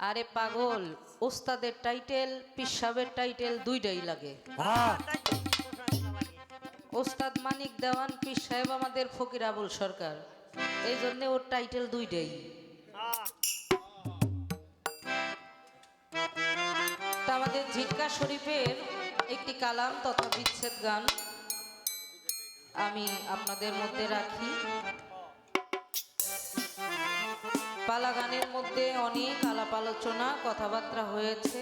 আরে পাগল ওস্তাদের টাইটেল পিসাবের টাইটেল দুইটাই লাগে। হ্যাঁ। ওস্তাদ মানিক দেওয়ান পিস সাহেব আমাদের ফকির আবুল সরকার। এই জন্য ওর টাইটেল দুইটাই। তা আমাদের ঝিটকা শরীফের একটি কালাম তথা বিচ্ছেদ গান আমি আপনাদের মধ্যে রাখি। পালা গানের মধ্যে অনেক আলাপ আলোচনা, কথাবার্তা হয়েছে।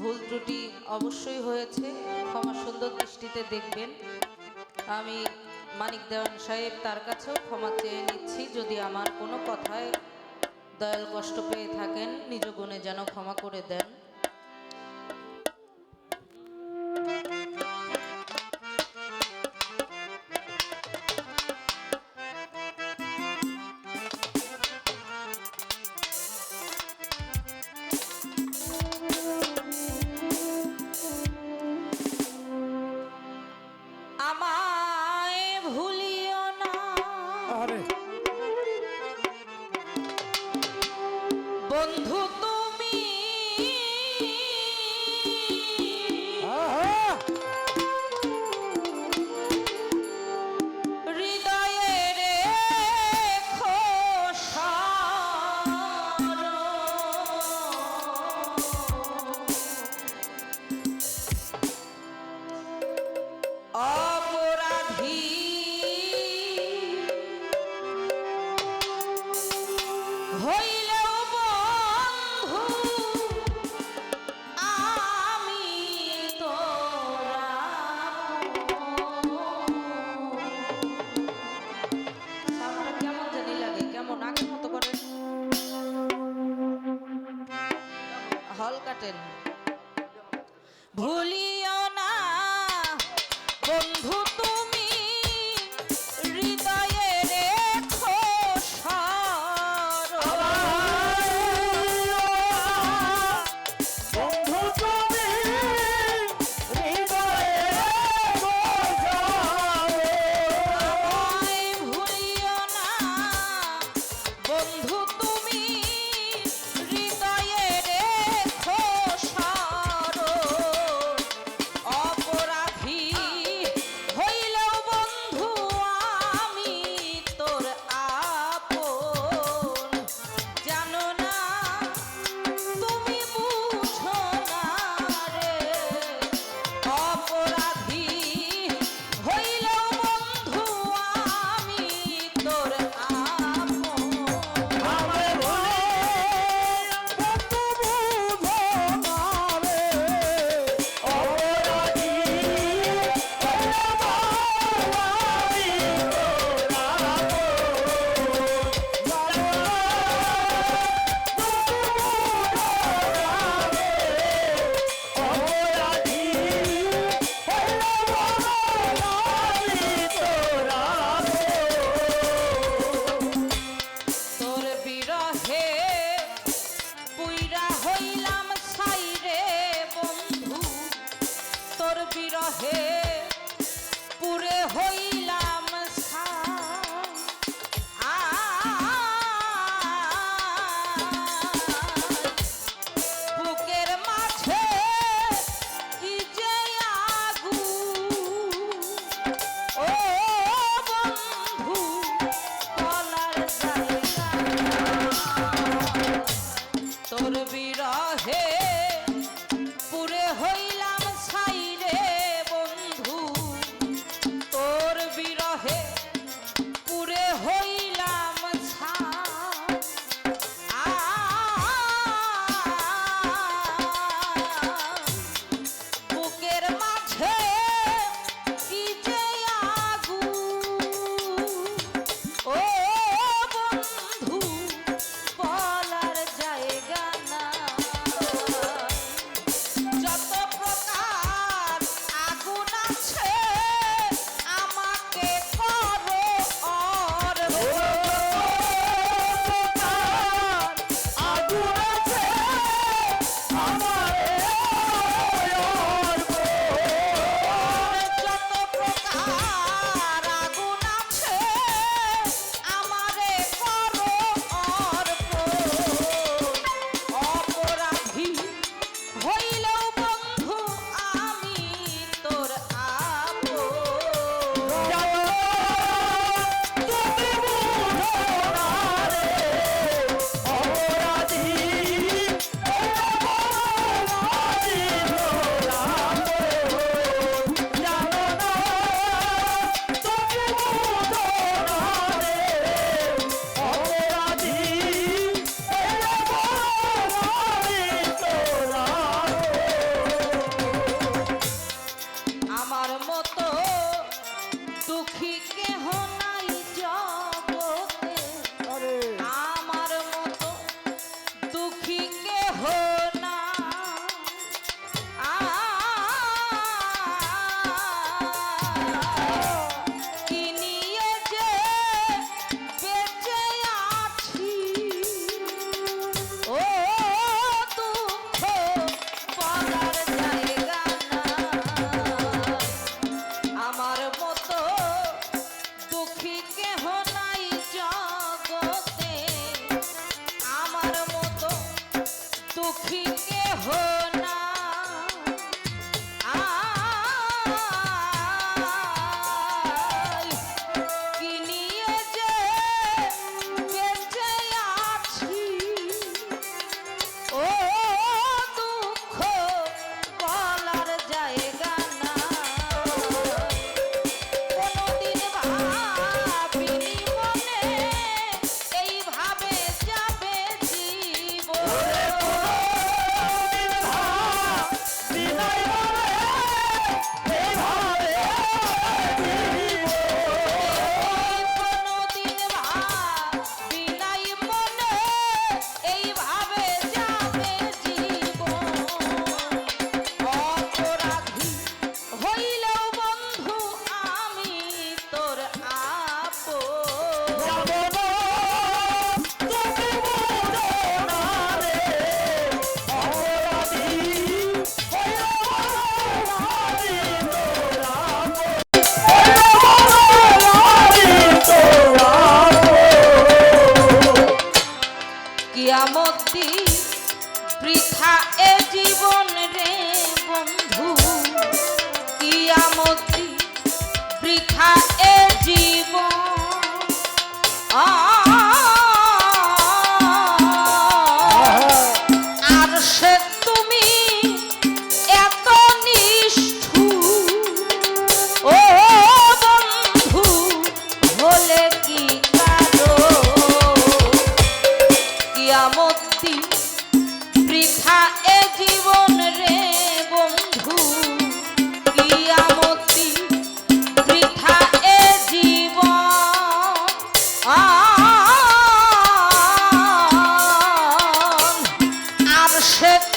ভুল ত্রুটি অবশ্যই হয়েছে। ক্ষমা সুন্দর দৃষ্টিতে দেখবেন। আমি মানিক দেওয়ান সাহেব তার কাছেও ক্ষমা চেয়ে নিচ্ছি। যদি আমার কোনো কথায় দয়াল কষ্ট পেয়ে থাকেন, নিজ গুণে যেন ক্ষমা করে দেন। করতেন সে